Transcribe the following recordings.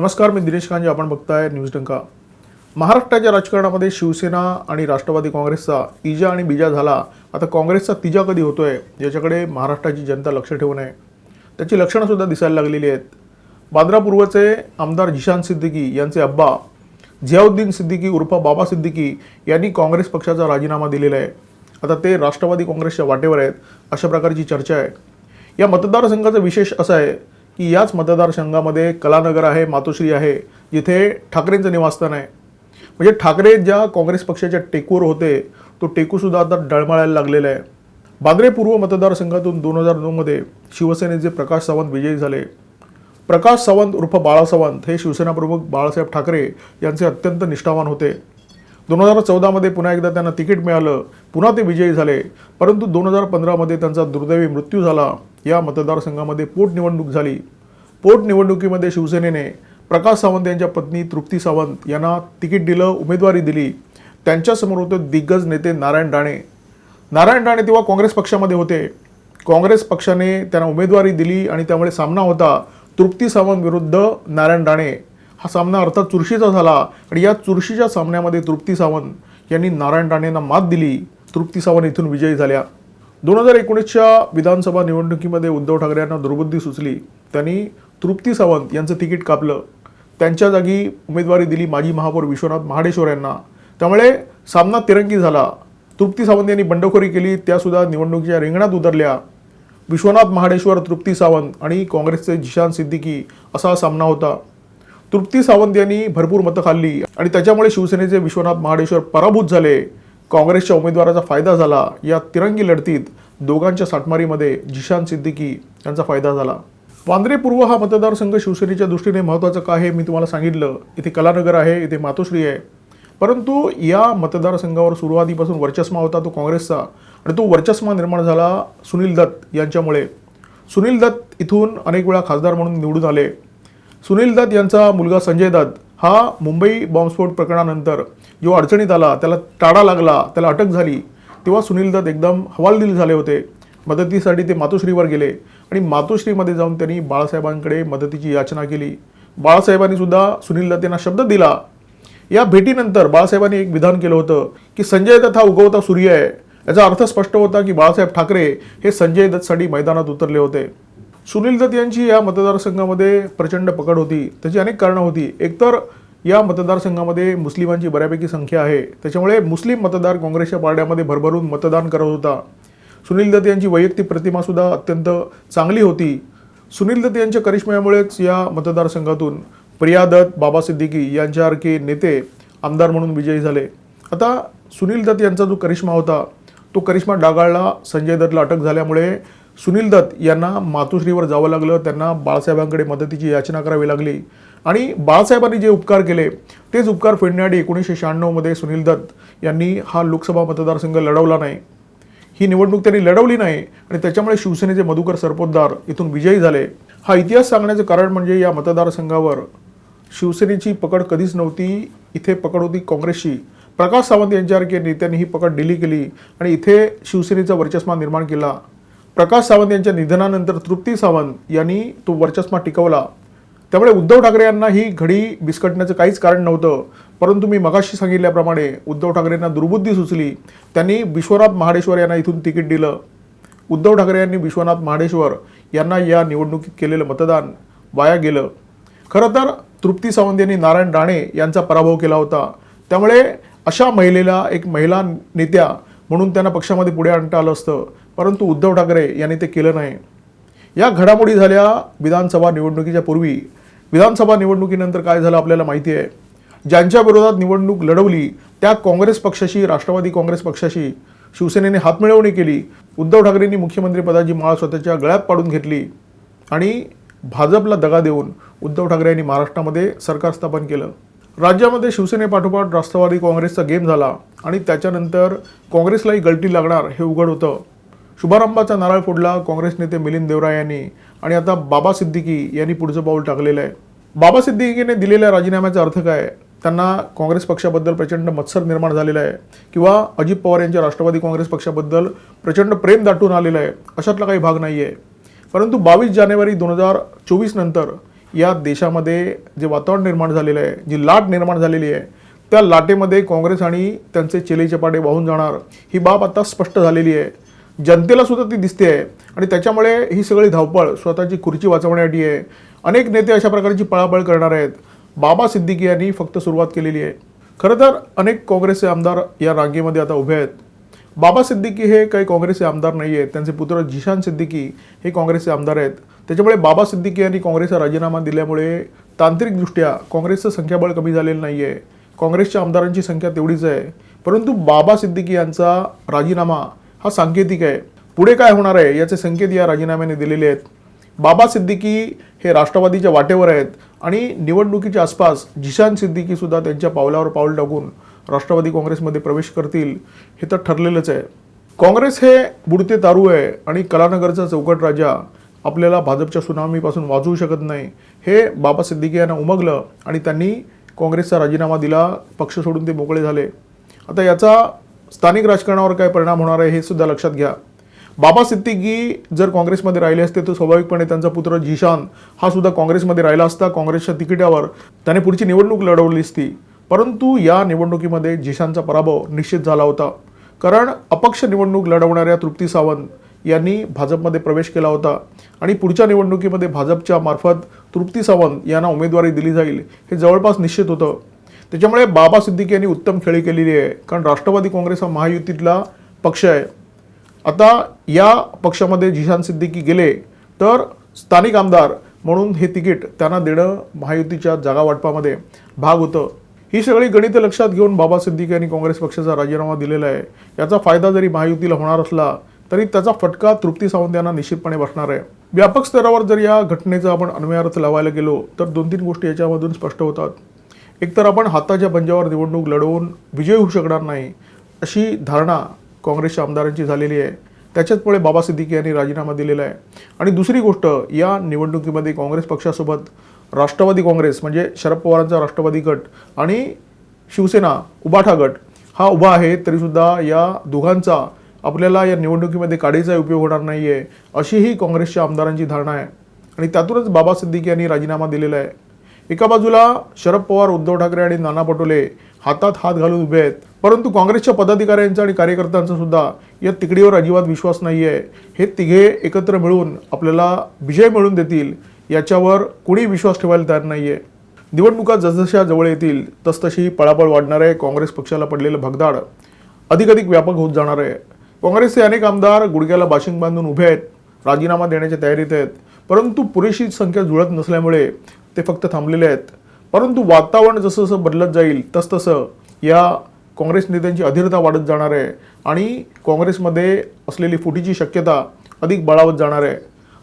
नमस्कार मी दिनेश कांजे आपण बघताय न्यूज डंका. महाराष्ट्राच्या राजकारणामध्ये शिवसेना आणि राष्ट्रवादी काँग्रेसचा इजा आणि बिजा झाला. आता काँग्रेसचा तिजा कधी होतोय याच्याकडे महाराष्ट्राची जनता लक्ष ठेवून आहे त्याची लक्षणं सुद्धा दिसायला लागलेली आहेत. बांद्रा पूर्वचे आमदार जिशान सिद्दीकी यांचे अब्बा झियाउद्दीन सिद्दीकी उर्फ बाबा सिद्दीकी यांनी काँग्रेस पक्षाचा राजीनामा दिलेला आहे. आता ते राष्ट्रवादी काँग्रेसच्या वाटेवर आहेत अशा प्रकारची चर्चा आहे. या मतदारसंघाचा विशेष असा आहे की याच मतदारसंघामध्ये कलानगर आहे मातोश्री आहे जिथे ठाकरेंचं निवासस्थान आहे. म्हणजे ठाकरे ज्या काँग्रेस पक्षाच्या टेकूवर होते तो टेकूसुद्धा आता डळमळायला लागलेला आहे. बांद्रे पूर्व मतदारसंघातून दोन हजार नऊमध्ये शिवसेनेचे प्रकाश सावंत विजयी झाले. प्रकाश सावंत उर्फ बाळा सावंत हे शिवसेना प्रमुख बाळासाहेब ठाकरे यांचे अत्यंत निष्ठावान होते. दोन हजार चौदामध्ये पुन्हा एकदा त्यांना तिकीट मिळालं. पुन्हा ते विजयी झाले. परंतु दोन हजार पंधरामध्ये त्यांचा दुर्दैवी मृत्यू झाला. या मतदारसंघामध्ये पोटनिवडणूक झाली. पोटनिवडणुकीमध्ये शिवसेनेने प्रकाश सावंत यांच्या पत्नी तृप्ती सावंत यांना तिकीट दिलं उमेदवारी दिली. त्यांच्यासमोर होते दिग्गज नेते नारायण राणे. नारायण राणे तेव्हा काँग्रेस पक्षामध्ये होते. काँग्रेस पक्षाने त्यांना उमेदवारी दिली आणि त्यामुळे सामना होता. तृप्ती सावंत विरुद्ध नारायण राणे. हा सामना अर्थात चुरशीचा झाला आणि या चुरशीच्या सामन्यामध्ये तृप्ती सावंत यांनी नारायण राणेंना मात दिली. तृप्ती सावंत इथून विजयी झाल्या. दोन हजार एकोणीसच्या विधानसभा निवडणुकीमध्ये उद्धव ठाकरे यांना दुर्बुद्धी सुचली. त्यांनी तृप्ती सावंत यांचं तिकीट कापलं. त्यांच्या जागी उमेदवारी दिली माजी महापौर विश्वनाथ महाडेश्वर यांना. त्यामुळे सामना तिरंगी झाला. तृप्ती सावंत यांनी बंडखोरी केली त्यासुद्धा निवडणुकीच्या रिंगणात उतरल्या. विश्वनाथ महाडेश्वर तृप्ती सावंत आणि काँग्रेसचे जिशान सिद्दीकी असा सामना होता. तृप्ती सावंत यांनी भरपूर मतं खाल्ली आणि त्याच्यामुळे शिवसेनेचे विश्वनाथ महाडेश्वर पराभूत झाले. काँग्रेसच्या उमेदवाराचा फायदा झाला. या तिरंगी लढतीत दोघांच्या साठमारीमध्ये जिशान सिद्दीकी यांचा फायदा झाला. वांद्रे पूर्व हा मतदारसंघ शिवसेनेच्या दृष्टीने महत्त्वाचा का आहे मी तुम्हाला सांगितलं. इथे कलानगर आहे इथे मातोश्री आहे. परंतु या मतदारसंघावर सुरुवातीपासून वर्चस्मा होता तो काँग्रेसचा आणि तो वर्चस्मा निर्माण झाला सुनील दत्त यांच्यामुळे. सुनील दत्त इथून अनेक वेळा खासदार म्हणून निवडून आले. सुनील दत्त यांचा मुलगा संजय दत्त हा मुंबई बॉम्बस्फोट प्रकरणानंतर जो अडचणीत आला त्याला टाळा लागला त्याला अटक झाली तेव्हा सुनील दत्त एकदम हवालदिल झाले होते. मदतीसाठी ते मातोश्रीवर गेले आणि मातोश्रीमध्ये जाऊन त्यांनी बाळासाहेबांकडे मदतीची याचना केली. बाळासाहेबांनी सुद्धा सुनील दत्त यांना शब्द दिला. या भेटीनंतर बाळासाहेबांनी एक विधान केलं होतं की संजय दत्त हा उगवता सूर्य आहे. याचा अर्थ स्पष्ट होता की बाळासाहेब ठाकरे हे संजय दत्तसाठी मैदानात उतरले होते. सुनील दत्त यांची या मतदारसंघामध्ये प्रचंड पकड होती. त्याची अनेक कारणं होती. एकतर या मतदारसंघामध्ये मुस्लिमांची बऱ्यापैकी संख्या आहे. त्याच्यामुळे मुस्लिम मतदार काँग्रेसच्या पारड्यामध्ये भरभरून मतदान करत होता. सुनील दत्त यांची वैयक्तिक प्रतिमासुद्धा अत्यंत चांगली होती. सुनील दत्त यांच्या करिश्म्यामुळेच या मतदारसंघातून प्रिया दत्त बाबा सिद्दीकी यांच्यासारखे नेते आमदार म्हणून विजयी झाले. आता सुनील दत्त यांचा जो करिश्मा होता तो करिश्मा डागाळला संजय दत्तला अटक झाल्यामुळे सुनील दत्त यांना मातोश्रीवर जावं लागलं. त्यांना बाळासाहेबांकडे मदतीची याचना करावी लागली. आणि बाळासाहेबांनी जे उपकार केले तेच उपकार फेडण्यासाठी एकोणीसशे शहाण्णवमध्ये सुनील दत्त यांनी हा लोकसभा मतदारसंघ लढवला नाही. ही निवडणूक त्यांनी लढवली नाही आणि त्याच्यामुळे शिवसेनेचे मधुकर सरपोतदार इथून विजयी झाले. हा इतिहास सांगण्याचं कारण म्हणजे या मतदारसंघावर शिवसेनेची पकड कधीच नव्हती. इथे पकड होती काँग्रेसची. प्रकाश सावंत यांच्यासारख्या नेत्यांनी ही पकड डिली केली आणि इथे शिवसेनेचा वर्चस्मा निर्माण केला. प्रकाश सावंत यांच्या निधनानंतर तृप्ती सावंत यांनी तो वर्चस्मा टिकवला. त्यामुळे उद्धव ठाकरे यांना ही घडी बिस्कटण्याचं काहीच कारण नव्हतं. परंतु मी मगाशी सांगितल्याप्रमाणे उद्धव ठाकरेंना दुर्बुद्धी सुचली. त्यांनी विश्वनाथ महाडेश्वर यांना इथून तिकीट दिलं. उद्धव ठाकरे यांनी विश्वनाथ महाडेश्वर यांना या निवडणुकीत केलेलं मतदान वाया गेलं. खरं तर तृप्ती सावंत यांनी नारायण राणे यांचा पराभव केला होता. त्यामुळे अशा महिलेला एक महिला नेत्या म्हणून त्यांना पक्षामध्ये पुढे आणता आलं असतं. परंतु उद्धव ठाकरे यांनी ते केलं नाही. या घडामोडी झाल्या विधानसभा निवडणुकीच्या पूर्वी. विधानसभा निवडणुकीनंतर काय झालं आपल्याला माहिती आहे. ज्यांच्या विरोधात निवडणूक लढवली त्या काँग्रेस पक्षाशी राष्ट्रवादी काँग्रेस पक्षाशी शिवसेनेने हातमिळवणी केली. उद्धव ठाकरेंनी मुख्यमंत्रीपदाची माळ स्वतःच्या गळ्यात पाडून घेतली आणि भाजपला दगा देऊन उद्धव ठाकरे यांनी महाराष्ट्रामध्ये सरकार स्थापन केलं. राज्यामध्ये शिवसेनेपाठोपाठ राष्ट्रवादी काँग्रेसचा गेम झाला आणि त्याच्यानंतर काँग्रेसलाही गळती लागणार हे उघड होतं. शुभारंभाचा नारळ फोडला काँग्रेस नेते मिलिंद देवरा यांनी. आणि आता बाबा सिद्दीकी यांनी पुढचं पाऊल टाकलेलं आहे. बाबा सिद्दीकीने दिलेल्या राजीनाम्याचा अर्थ काय? त्यांना काँग्रेस पक्षाबद्दल प्रचंड मत्सर निर्माण झालेला आहे. किंवा अजित पवार यांच्या राष्ट्रवादी काँग्रेस पक्षाबद्दल प्रचंड प्रेम दाटून आलेलं आहे. अशातला काही भाग नाही आहे परंतु बावीस जानेवारी दोन हजार चोवीस नंतर या देशामध्ये जे वातावरण निर्माण झालेलं आहे जी लाट निर्माण झालेली आहे त्या लाटेमध्ये काँग्रेस आणि त्यांचे चेले चपाटे वाहून जाणार ही बाब आता स्पष्ट झालेली आहे. जनतेला सुद्धा ती दिसते आहे. आणि त्याच्यामुळे ही सगळी धावपळ स्वतःची खुर्ची वाचवण्यासाठी आहे. अनेक नेते अशा प्रकारची पळापळ करणार आहेत. बाबा सिद्दीकी यांनी फक्त सुरुवात केलेली आहे. खरं तर अनेक काँग्रेसचे आमदार या रांगेमध्ये आता उभे आहेत. बाबा सिद्दीकी हे काही काँग्रेसचे आमदार नाही आहेत. त्यांचे पुत्र जिशान सिद्दीकी हे काँग्रेसचे आमदार आहेत. त्याच्यामुळे बाबा सिद्दीकी यांनी काँग्रेसचा राजीनामा दिल्यामुळे तांत्रिकदृष्ट्या काँग्रेसचं संख्याबळ कमी झालेलं नाही आहे. काँग्रेसच्या आमदारांची संख्या तेवढीच आहे. परंतु बाबा सिद्दीकी यांचा राजीनामा हा सांकेतिक आहे. पुढे काय होणार आहे याचे संकेत या राजीनाम्याने दिलेले आहेत. बाबा सिद्दीकी हे राष्ट्रवादीच्या वाटेवर आहेत आणि निवडणुकीच्या आसपास जिशान सिद्दीकी सुद्धा त्यांच्या पावलावर पाऊल टाकून राष्ट्रवादी काँग्रेसमध्ये प्रवेश करतील हे तर ठरलेलंच आहे. काँग्रेस हे बुडते तारू आहे आणि कलानगरचा चौकट राजा आपल्याला भाजपच्या सुनामीपासून वाचवू शकत नाही. हे बाबा सिद्दीकी यांना उमगलं आणि त्यांनी काँग्रेसचा राजीनामा दिला पक्ष सोडून ते मोकळे झाले. आता याचा स्थानिक राजकारणावर काय परिणाम होणार आहे हे सुद्धा लक्षात घ्या. बाबा सिद्दीकी जर काँग्रेसमध्ये राहिले असते तर स्वाभाविकपणे त्यांचा पुत्र जिशान हा सुद्धा काँग्रेसमध्ये राहिला असता. काँग्रेसच्या तिकिटावर त्याने पुढची निवडणूक लढवली असती. परंतु या निवडणुकीमध्ये जिशानचा पराभव निश्चित झाला होता. कारण अपक्ष निवडणूक लढवणाऱ्या तृप्ती सावंत यांनी भाजपमध्ये प्रवेश केला होता आणि पुढच्या निवडणुकीमध्ये भाजपच्या मार्फत तृप्ती सावंत यांना उमेदवारी दिली जाईल हे जवळपास निश्चित होतं. त्याच्यामुळे बाबा सिद्दीकी यांनी उत्तम खेळी केलेली आहे. कारण राष्ट्रवादी काँग्रेस हा महायुतीतला पक्ष आहे. आता या पक्षामध्ये जिशान सिद्दीकी गेले तर स्थानिक आमदार म्हणून हे तिकीट त्यांना देणं महायुतीच्या जागा वाटपामध्ये भाग होतं. ही सगळी गणितं लक्षात घेऊन बाबा सिद्दीकी यांनी काँग्रेस पक्षाचा राजीनामा दिलेला आहे. याचा फायदा जरी महायुतीला होणार असला तरी त्याचा फटका तृप्ती सावंत यांना निश्चितपणे बसणार आहे. व्यापक स्तरावर जर या घटनेचा आपण अन्वयार्थ लावायला गेलो तर दोन तीन गोष्टी याच्यामधून स्पष्ट होतात. एकतर आपण हाताच्या पंजावर निवडणूक लढवून विजय होऊ शकणार नाही अशी धारणा काँग्रेसच्या आमदारांची झालेली आहे. त्याच्याचमुळे बाबा सिद्दीकी यांनी राजीनामा दिलेला आहे. आणि दुसरी गोष्ट या निवडणुकीमध्ये काँग्रेस पक्षासोबत राष्ट्रवादी काँग्रेस म्हणजे शरद पवारांचा राष्ट्रवादी गट आणि शिवसेना उबाठा गट हा उभा आहे तरीसुद्धा या दोघांचा आपल्याला या निवडणुकीमध्ये काढीचा उपयोग होणार नाही आहे अशीही काँग्रेसच्या आमदारांची धारणा आहे. आणि त्यातूनच बाबा सिद्दीकी यांनी राजीनामा दिलेला आहे. एका बाजूला शरद पवार उद्धव ठाकरे आणि नाना पटोले हातात हात घालून उभे आहेत. परंतु काँग्रेसच्या पदाधिकाऱ्यांचा आणि कार्यकर्त्यांचा सुद्धा या तिकडीवर अजिबात विश्वास नाही आहे हे तिघे एकत्र मिळून आपल्याला विजय मिळवून देतील याच्यावर कोणी विश्वास ठेवायला तयार नाही आहे निवडणुका जसजशा जवळ येतील तसतशी पळापळ वाढणार आहे. काँग्रेस पक्षाला पडलेलं भगदाड अधिकाधिक व्यापक होत जाणार आहे. काँग्रेसचे अनेक आमदार गुडघ्याला बाशिंग बांधून उभे आहेत राजीनामा देण्याच्या तयारीत आहेत. परंतु पुरेशी संख्या जुळत नसल्यामुळे ते फक्त थांबलेले आहेत. परंतु वातावरण जसं जसं बदलत जाईल तसतसं या काँग्रेस नेत्यांची अधीरता वाढत जाणार आहे आणि काँग्रेसमध्ये असलेली फुटीची शक्यता अधिक बळावत जाणार आहे.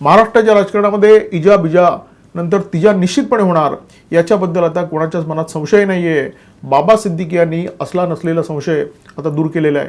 महाराष्ट्राच्या राजकारणामध्ये इजा बिजा नंतर तिजा निश्चितपणे होणार याच्याबद्दल आता कोणाच्याच मनात संशय नाही आहे बाबा सिद्दीकी यांनी असला नसलेला संशय आता दूर केलेला आहे.